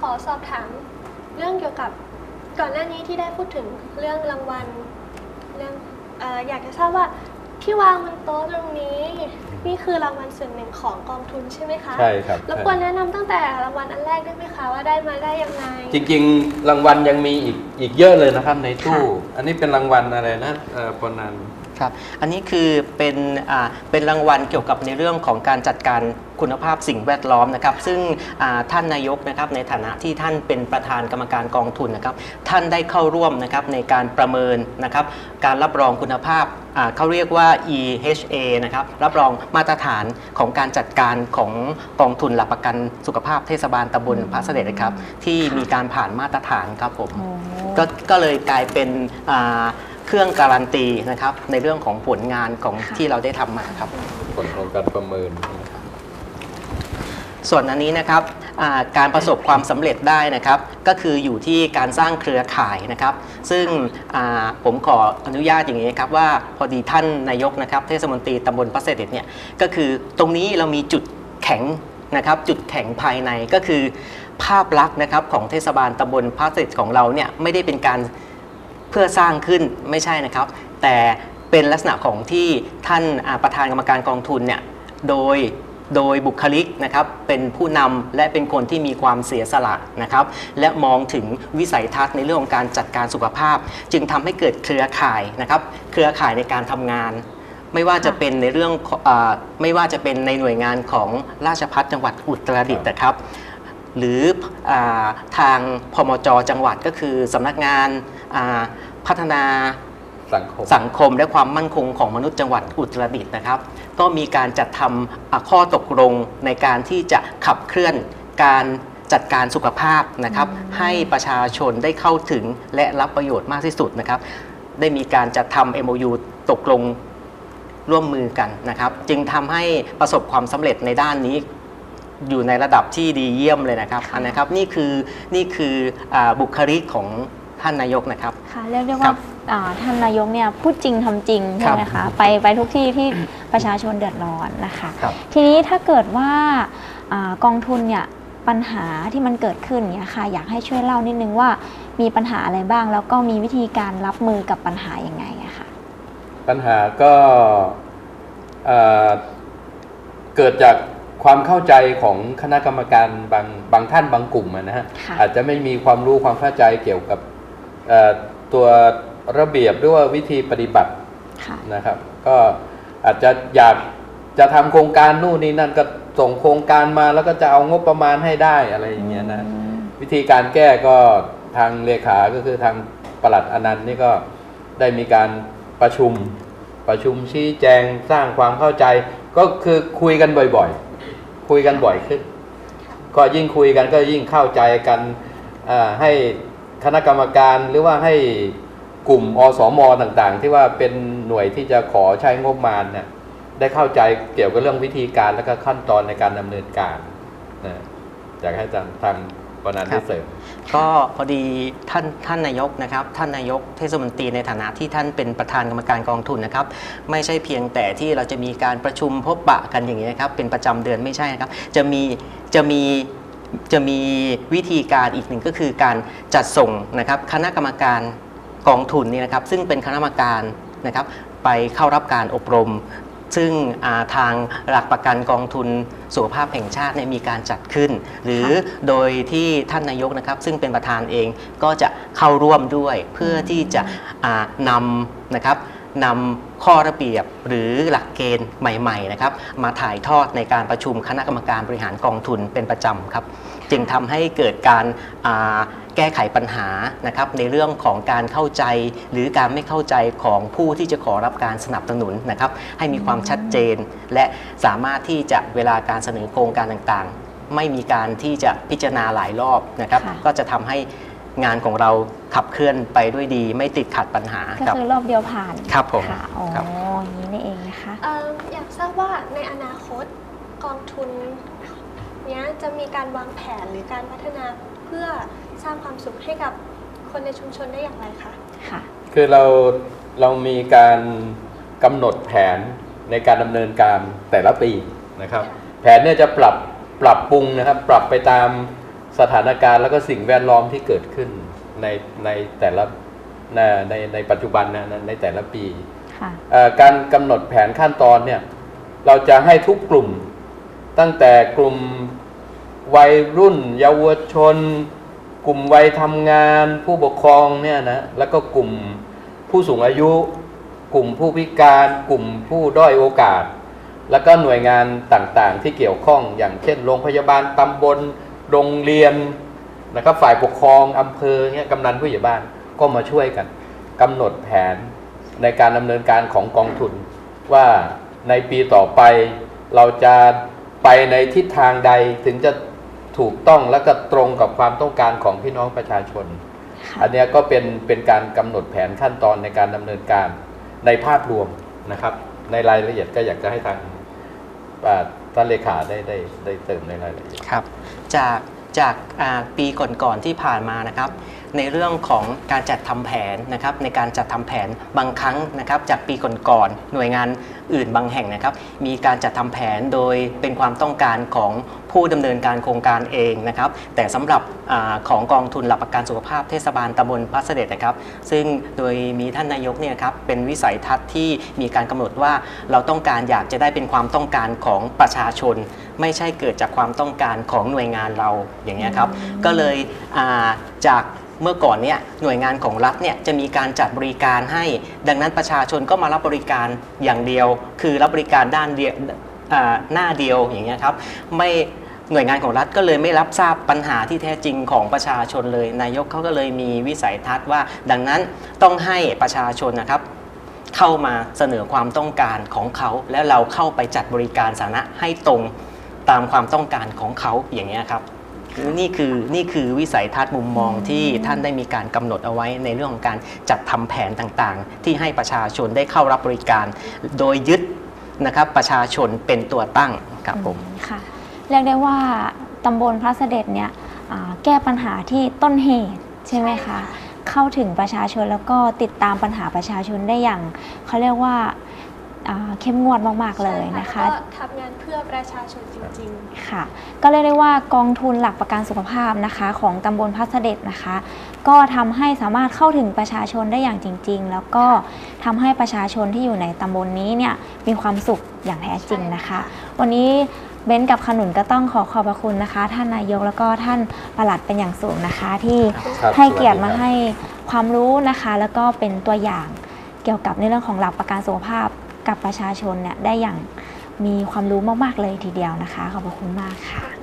ขอสอบถามเรื่องเกี่ยวกับก่อนหน้านี้ที่ได้พูดถึงเรื่องรางวัลเรื่องเอออยากจะทราบว่าที่วางบนโต๊ะตรงนี้ นี่คือรางวัลส่วนหนึ่งของกองทุนใช่ไหมคะใช่ครับรบกวนแนะนำตั้งแต่รางวัลอันแรกได้ไหมคะว่าได้มาได้ยังไง จริงๆ รางวัลยังมีอีกอีกเยอะเลยนะครับในตู้ อันนี้เป็นรางวัลอะไรนะเอ่อปนัน ครับอันนี้คือเป็นอ่าเป็นรางวัลเกี่ยวกับในเรื่องของการจัดการคุณภาพสิ่งแวดล้อมนะครับ ซึ่งอ่าท่านนายกนะครับในฐานะที่ท่านเป็นประธานกรรมการกองทุนนะครับ ท่านได้เข้าร่วมนะครับในการประเมินนะครับ การรับรองคุณภาพอ่าเขาเรียกว่า EHA นะครับรับรองมาตรฐานของการจัดการของกองทุนหลักประกันสุขภาพเทศบาลตำบลพระเสด็จนะครับ ที่มีการผ่านมาตรฐานครับผมโอ้ก็ก็เลยกลายเป็นอ่า เครื่องการันตีนะครับ ในเรื่องของผลงานของค่ะที่เราได้ทำมาครับ ผลของการประเมิน ส่วนอันนี้นะครับอ่าการประสบความสำเร็จได้นะครับ ก็คืออยู่ที่การสร้างเครือข่ายนะครับ ซึ่งอ่าผมขออนุญาตอย่างนี้ครับว่าพอดีท่านนายกนะครับเทศมนตรีตำบลพระเสด็จเนี่ยก็คือตรงนี้เรามีจุดแข็งนะครับ จุดแข็งภายในก็คือภาพลักษณ์นะครับของเทศบาลตำบลพระเสด็จของเราเนี่ยไม่ได้เป็นการ เพื่อสร้างขึ้นไม่ใช่นะครับ แต่เป็นลักษณะของที่ท่านอ่าประธานกรรมการกองทุนเนี่ยโดยโดยบุคลิกนะครับเป็นผู้นำและเป็นคนที่มีความเสียสละนะครับ และมองถึงวิสัยทัศน์ในเรื่องของการจัดการสุขภาพ จึงทำให้เกิดเครือข่ายนะครับ เครือข่ายในการทำงาน ไม่ว่าจะเป็นในเรื่องของอาไม่ว่าจะเป็นในหน่วยงานของราชพัฒจังหวัดอุตรดิตถ์นะครับ หรืออาทางพมจจังหวัดก็คือสำนักงาน อ่าพัฒนาสังคมสังคมและความมั่นคงของมนุษย์จังหวัดอุตรดิตถ์นะครับ ก็มีการจัดทำอ่าข้อตกลงในการที่จะขับเคลื่อนการจัดการสุขภาพนะครับ ให้ประชาชนได้เข้าถึงและรับประโยชน์มากที่สุดนะครับ ได้มีการจัดทำ MOU ตกลงร่วมมือกันนะครับ จึงทำให้ประสบความสำเร็จในด้านนี้อยู่ในระดับที่ดีเยี่ยมเลยนะครับอันนะครับนี่คือนี่คืออาบุคลิกของ ท่านนายกนะครับ ค่ะเรียกได้ครัว่าบอ่าท่านนายกเนี่ยพูดจริงทำจริงใช่ไหมครัคะบไปไปทุกที่ที่ประชาชนเดือดร้อนนะคะ ครับทีนี้ถ้าเกิดว่าอากองทุนเนี่ยปัญหาที่มันเกิดขึ้นเนี่ยค่ะอยากให้ช่วยเล่านิดนึงว่ามีปัญหาอะไรบ้าง แล้วก็มีวิธีการรับมือกับปัญหายังไงอะค่ะ ปัญหาก็เอ่อเกิดจากความเข้าใจของคณะกรรมการบางบางท่านบางกลุ่มอะนะฮะค่ะ อาจจะไม่มีความรู้ความเข้าใจเกี่ยวกับเอ่อ ตัวระเบียบหรือว่าวิธีปฏิบัติค่ะนะครับ ก็อาจจะอยากจะทำโครงการนู่นนี่นั่นก็ส่งโครงการมาแล้วก็จะเอางบประมาณให้ได้อะไรอย่างเงี้ยนะอืมวิธีการแก้ก็ทางเลขา ก็คือทางปลัดอนันต์นี่ก็ได้มีการประชุมประชุมชี้แจงสร้างความเข้าใจ ก็คือคุยกันบ่อยๆ คุยกันบ่อยขึ้น ก็ยิ่งคุยกันก็ยิ่งเข้าใจกันอ่าให้ คณะกรรมการหรือว่าให้กลุ่มอสมอต่างๆ ที่ว่าเป็นหน่วยที่จะขอใช้งบประมาณเนี่ยได้เข้าใจเกี่ยวกับเรื่องวิธีการและก็ขั้นตอนในการดำเนินการนะอยากให้ทางทางปนันได้เสริมก็พอดีท่านท่านนายกนะครับ ท่านนายกเทศมนตรีในฐานะที่ท่านเป็นประธานกรรมการกองทุนนะครับ ไม่ใช่เพียงแต่ที่เราจะมีการประชุมพบปะกันอย่างนี้นะครับ เป็นประจำเดือนไม่ใช่นะครับ จะมีจะมี จะมีวิธีการอีกหนึ่งก็คือการจัดส่งนะครับคณะกรรมการกองทุนนี่นะครับซึ่งเป็นคณะกรรมการนะครับไปเข้ารับการอบรม ซึ่งอ่าทางหลักประกันกองทุนสุขภาพแห่งชาติเนี่ยมีการจัดขึ้น หรือโดยที่ท่านนายกนะครับ ซึ่งเป็นประธานเองก็จะเข้าร่วมด้วยเพื่อที่จะอ่านำนะครับ นำข้อระเบียบหรือหลักเกณฑ์ใหม่ๆนะครับมาถ่ายทอดในการประชุมคณะกรรมการบริหารกองทุนเป็นประจำครับ จึงทำให้เกิดการอ่าแก้ไขปัญหานะครับในเรื่องของการเข้าใจ หรือการไม่เข้าใจของผู้ที่จะขอรับการสนับสนุนนะครับให้มีความชัดเจน และสามารถที่จะเวลาการเสนอโครงการต่างๆ ไม่มีการที่จะพิจารณาหลายรอบนะครับค่ะก็จะทำให้ งานของเราขับเคลื่อนไปด้วยดี ไม่ติดขัดปัญหาก็ครับ คือรอบเดียวผ่านครับผมค่ะอ๋อครับ อย่างนี้นี่เองนะคะ เอ่ออยากทราบว่าในอนาคตกองทุนเนี้ยจะมีการวางแผนหรือการพัฒนาเพื่อสร้างความสุขให้กับคนในชุมชนได้อย่างไรคะ ค่ะ คือเราเรามีการกำหนดแผนในการดำเนินการแต่ละปีนะครับ แผนเนี่ยจะปรับปรับปรุงนะครับ ปรับไปตาม สสถานการณ์แล้วก็สิ่งแวดล้อมที่เกิดขึ้นในในแต่ละในในในปัจจุบันนะในแต่ละปีค่ะเอ่อการกำหนดแผนขั้นตอนเนี่ยเราจะให้ทุกกลุ่มตั้งแต่กลุ่มวัยรุ่น เยาวชน กลุ่มวัยทำงาน ผู้ปกครองเนี่ยนะแล้วก็กลุ่มผู้สูงอายุ กลุ่มผู้พิการ กลุ่มผู้ด้อยโอกาส แล้วก็หน่วยงานต่างๆ ที่เกี่ยวข้องอย่างเช่น โรงพยาบาลตำบล โรงเรียนนะครับ ฝ่ายปกครองอำเภอเนี่ยกำนันผู้ใหญ่บ้านก็มาช่วยกันกำหนดแผนในการดำเนินการของกองทุน ว่าในปีต่อไปเราจะไปในทิศทางใดถึงจะถูกต้องและก็ตรงกับความต้องการของพี่น้องประชาชนค่ะอันเนี้ยก็เป็นเป็นการกำหนดแผนขั้นตอนในการดำเนินการในภาพรวมนะครับ ในรายละเอียดก็อยากจะให้ทางอ่าท่านเลขาได้ได้ได้เติมในรายละเอียดครับ จากจากปีก่อนๆที่ผ่านมานะครับ ในเรื่องของการจัดทำแผนนะครับในการจัดทำแผนบางครั้งนะครับจากปีก่อนๆหน่วยงานอื่นบางแห่งนะครับ มีการจัดทำแผนโดยเป็นความต้องการของผู้ดำเนินการโครงการเองนะครับแต่สำหรับอของกองทุนหลักประกันสุขภาพเทศบาลตำบลพระเสด็จนะครับ ซึ่งโดยมีท่านนายกเนี่ยครับเป็นวิสัยทัศน์ที่มีการกำหนดว่าเราต้องการอยากจะได้เป็นความต้องการของประชาชน ไม่ใช่เกิดจากความต้องการของหน่วยงานเราอย่างเงี้ยครับก็เลยจาก เมื่อก่อนเนี่ยหน่วยงานของรัฐเนี่ยจะมีการจัดบริการให้ ดังนั้นประชาชนก็มารับบริการอย่างเดียว คือรับบริการด้านเดียวหน้าเดียวอย่างเงี้ยครับไม่หน่วยงานของรัฐก็เลยไม่รับทราบปัญหาที่แท้จริงของประชาชนเลย นายกเขาก็เลยมีวิสัยทัศน์ว่า ดังนั้นต้องให้ประชาชนนะครับเข้ามาเสนอความต้องการของเขา แล้วเราเข้าไปจัดบริการสาธารณะให้ตรงตามความต้องการของเขาอย่างเงี้ยครับ นี่คือนี่คือวิสัยทัศน์มุมมองที่ท่านได้มีการกำหนดเอาไว้ในเรื่องของการจัดทำแผนต่างๆ ที่ให้ประชาชนได้เข้ารับบริการ โดยยึดนะครับประชาชนเป็นตัวตั้งครับผมค่ะเรียกได้ว่าตำบลพระเสด็จเนี่ยอ่าแก้ปัญหาที่ต้นเหตุใช่ไหมคะเข้าถึงประชาชนแล้วก็ติดตามปัญหาประชาชนได้อย่างเขาเรียกว่าอ่า เข้มงวดมาก ๆ เลยนะคะแล้วก็ทำงานเพื่อประชาชนจริงค่ะ ก็เรียกได้ว่ากองทุนหลักประกันสุขภาพนะคะของตำบลพัสเด็จนะคะ ก็ทำให้สามารถเข้าถึงประชาชนได้อย่างจริง ๆ แล้วก็ทำให้ประชาชนที่อยู่ในตำบลนี้เนี่ยมีความสุขอย่างแท้จริงนะคะ วันนี้เบ้นกับขนุนก็ต้องขอขอบพระคุณนะคะ ท่านนายกแล้วก็ท่านปลัดเป็นอย่างสูงนะคะ ที่ครับให้เกียรติสวัมาสดีครับให้ความรู้นะคะ แล้วก็เป็นตัวอย่าง เกี่ยวกับในเรื่องของหลักประกันสุขภาพกับประชาชนเนี่ยได้อย่างมีความรู้มาก ๆ เลยทีเดียวนะคะ ขอบพระคุณมากค่ะ